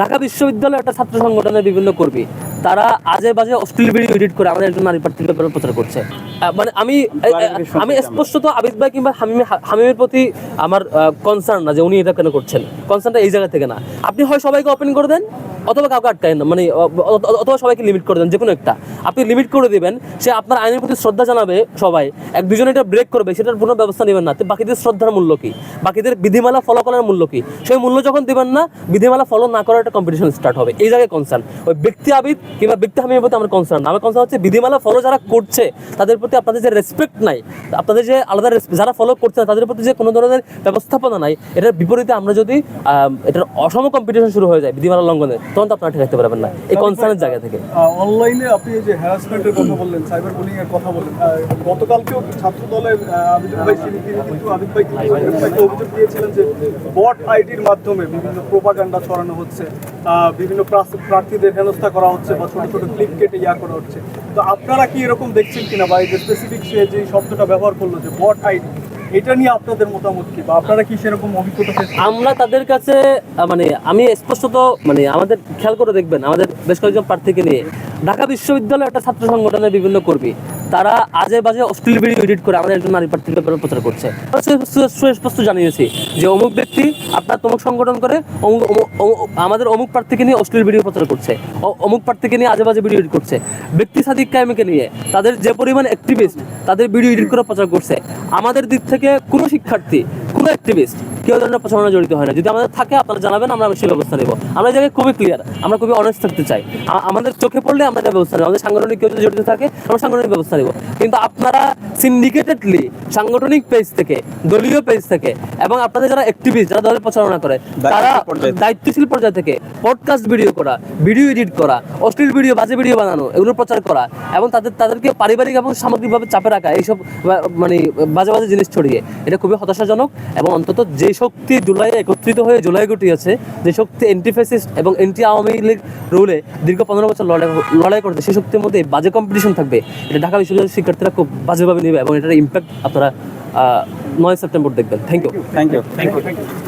ঢাকা বিশ্ববিদ্যালয়ের একটা ছাত্র সংগঠনের বিভিন্ন কর্মী তারা আজে বাজে অশ্লীল ভিডিও এডিট করে আমাদের একজন নারী প্রার্থীর ব্যাপারে প্রচার করছে। মানে আমি আমি স্পষ্টত আবিদ ভাই কিংবা হামিম হামিমের প্রতি আমার কনসার্ন না যে উনি এটা কেন করছেন। কনসার্নটা এই জায়গা থেকে না। আপনি হয় সবাইকে ওপেন করে দেন অথবা কাউকে আটকায় না মানে অথবা সবাইকে লিমিট করে দেন যে কোনো একটা। আপনি লিমিট করে দিবেন, সে আপনার আইনের প্রতি শ্রদ্ধা জানাবে সবাই, এক দুজনে এটা ব্রেক করবে, সেটার কোনো ব্যবস্থা নেবেন না। বাকিদের শ্রদ্ধার মূল্য কি? বাকিদের বিধিমালা ফলো করার মূল্য কী? সেই মূল্য যখন দিবেন না, বিধিমালা ফলো না করার একটা কম্পিটিশন স্টার্ট হবে। এই জায়গায় কনসার্ন ওই ব্যক্তি আবিদ কিংবা ব্যক্তি হামিমের প্রতি আমার কনসার্ন আমার কনসার্ন হচ্ছে বিধিমালা ফলো যারা করছে, তাদের প্রতি আপনাদের যে রেসপেক্ট নাই, আপনাদের যে আলাদা যারা ফলো করছে তাদের প্রতি যে কোনো ধরনের ব্যবস্থাপনা নাই, এটার বিপরীতে আমরা যদি এটার অসম কম্পিটিশন শুরু হয়ে যায় বিধিমালা লঙ্ঘনে তখন তো আপনারা রাখতে পারবেন না। এই কনসার্নের জায়গা থেকে। অনলাইনে আপনি যে হ্যারাসমেন্টের কথা বললেন সাইবার বুলিং এর কথা বললেন গতকালকেও ছাত্র দলের আবিদুল ভাই তিনি কিন্তু আবিদ ভাই কিন্তু অভিযোগ দিয়েছিলেন যে বট আইডির মাধ্যমে বিভিন্ন প্রোপাগান্ডা ছড়ানো হচ্ছে বিভিন্ন প্রার্থীদের হেনস্থা করা হচ্ছে বা ছোট ছোট ক্লিপ কেটে ইয়া করা হচ্ছে। তো আপনারা কি এরকম দেখছেন কিনা বা এই যে স্পেসিফিক সে যে শব্দটা ব্যবহার করল যে বট আইডি এটা নিয়ে আপনাদের মতামত কি? বা আপনারা কি সেরকম অভিজ্ঞতা আমরা তাদের কাছে মানে আমি স্পষ্টত মানে আমাদের খেয়াল করে দেখবেন, আমাদের বেশ কয়েকজন প্রার্থীকে নিয়ে ঢাকা বিশ্ববিদ্যালয় একটা ছাত্র সংগঠনের বিভিন্ন কর্মী। তারা আজে বাজে অশ্লীল ভিডিও এডিট করে আমাদের একজন নারী প্রার্থীর ব্যাপারে প্রচার করছে। সুস্পষ্ট জানিয়েছি যে অমুক ব্যক্তি আপনার তমুক সংগঠন করে অমুক- আমাদের অমুক প্রার্থীকে নিয়ে অশ্লীল ভিডিও প্রচার করছে অমুক প্রার্থীকে নিয়ে আজে বাজে ভিডিও এডিট করছে। ব্যক্তি সাদিক কায়েমকে নিয়ে তাদের যে পরিমাণ অ্যাক্টিভিস্ট তাদের ভিডিও এডিট করে প্রচার করছে। আমাদের দিক থেকে কোনো শিক্ষার্থী, কোনো অ্যাক্টিভিস্ট কেউ ধরনের প্রচারণা জড়িত হয় না। যদি আমাদের থাকে আপনারা জানাবেন আমরা সেই ব্যবস্থা নেব। আমরা জায়গায় খুবই ক্লিয়ার আমরা খুবই অনেস্ট থাকতে চাই। আমাদের চোখে পড়লে আমরা এটা ব্যবস্থা নেব। আমাদের সাংগঠনিক কেউ যদি জড়িত থাকে আমরা সাংগঠনিক ব্যবস্থা নেব। কিন্তু আপনারা সিন্ডিকেটেডলি সাংগঠনিক পেজ থেকে দলীয় পেজ থেকে এবং আপনাদের যারা অ্যাক্টিভিস্ট যারা দলের প্রচারণা করে তারা দায়িত্বশীল পর্যায় থেকে পডকাস্ট ভিডিও করা ভিডিও এডিট করা অশ্লীল ভিডিও বাজে ভিডিও বানানো এগুলো প্রচার করা এবং তাদের তাদেরকে পারিবারিক এবং সামগ্রিকভাবে চাপে রাখা এইসব মানে বাজে বাজে জিনিস ছড়িয়ে এটা খুবই হতাশাজনক এবং অন্তত যে শক্তি জুলাই একত্রিত হয়ে জুলাই গুটিয়েছে যে শক্তি এন্টি ফ্যাসিস্ট এবং এন্টি আওয়ামী লীগ রুলে দীর্ঘ পনেরো বছর লড়াই লড়াই করছে সেই শক্তির মধ্যে বাজে কম্পিটিশন থাকবে। এটা ঢাকা বিশ্ববিদ্যালয়ের শিক্ষার্থীরা খুব বাজেভাবে নেবে এবং এটার ইম্প্যাক্ট আপনারা আহ, নয় সেপ্টেম্বর দেখবেন। Thank you thank you thank you